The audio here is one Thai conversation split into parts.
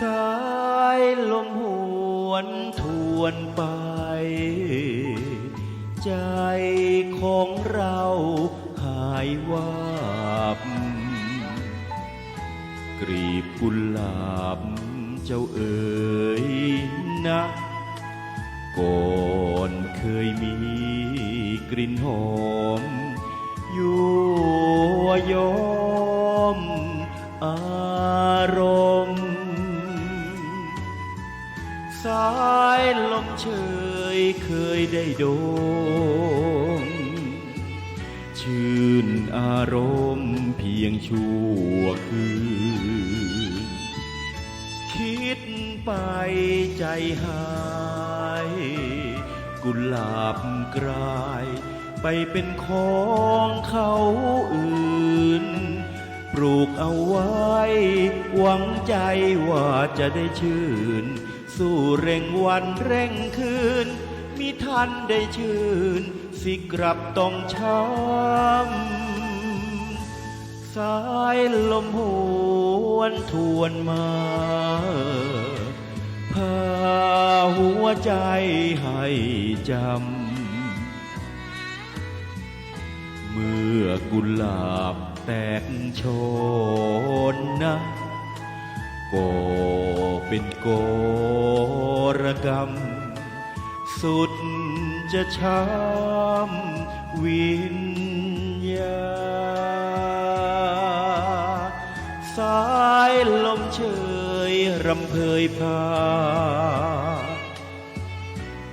สายลมหวนทวนไป ใจของเราหายวาบ กรีบกุหลาบเจ้าเอ๋ยนะก่อนเคยมีกลิ่นหอมยั่วยอ สายลมเชยเคยได้โดมชื่นอารมณ์เพียงชั่วคืน คิดไปใจหาย กุหลาบกลายไปเป็นของเขาอื่น ปลูกเอาไว้ หวังใจว่าจะได้ชื่น สู้เร่งวันเร่งคืนมิทันได้ชื่น สิกลับต้องช้ำสายลมหวนทวนมาพาหัวใจให้จำ เมื่อกุหลาบแตกโชนนะ ก็เป็นโก รกรรม สุดจะช้ำวิญญาสายลมเชยรำเพยพา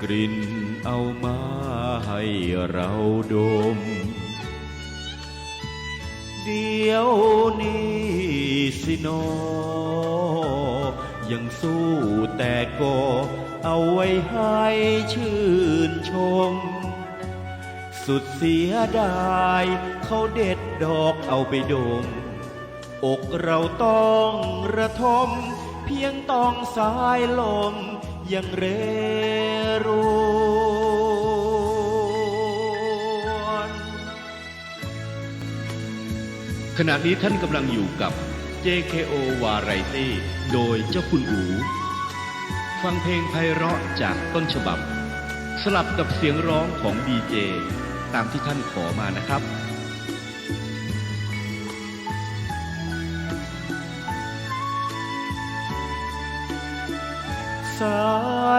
กลิ่นเอามาให้เราดม เดี๋ยวนี้สิโน ยังสู้แต่ก็เอาไว้ให้ชื่นชม สุดเสียดายเขาเด็ดดอกเอาไปดม อกเราต้องระทม เพียงต้องสายลมยังเรรวนขณะนี้ท่านกำลังอยู่กับ JKO Variety โดยเจ้าคุณอูฟังเพลงไพเราะจากต้นฉบับ สลับกับเสียงร้องของดีเจตามที่ท่านขอมานะครับสา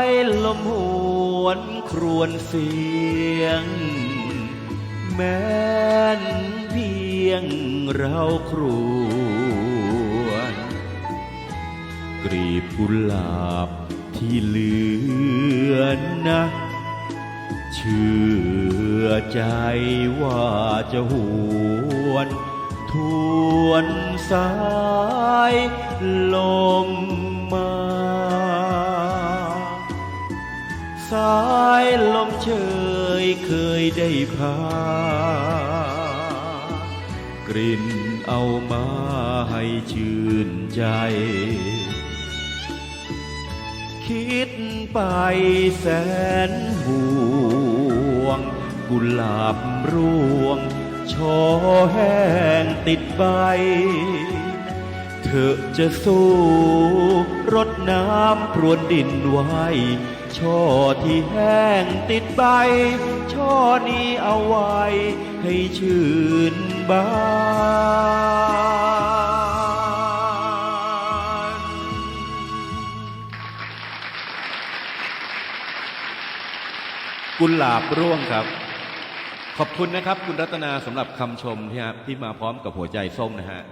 ยลมหวนครวนเสียง แม้นเพียงเราครวน กรีบกุหลาบที่เหลือนะ เชื่อใจว่าจะหวนทวนสายลมมา สายลมเชยเคยได้พากลิ่นเอามาให้ชื่นใจ คิดไปแสนห่วง กุหลาบร่วงช่อแห้งติดใบ เธอจะสู้รดน้ำพรวนดินไว้ช่อที่แห้งติดใบ ช่อนี้เอาไว้ให้ชื่นบาน กุหลาบร่วงครับ ขอบคุณนะครับ คุณรัตนาสำหรับคำชมที่ฮะที่มาพร้อมกับหัวใจส้มนะฮะ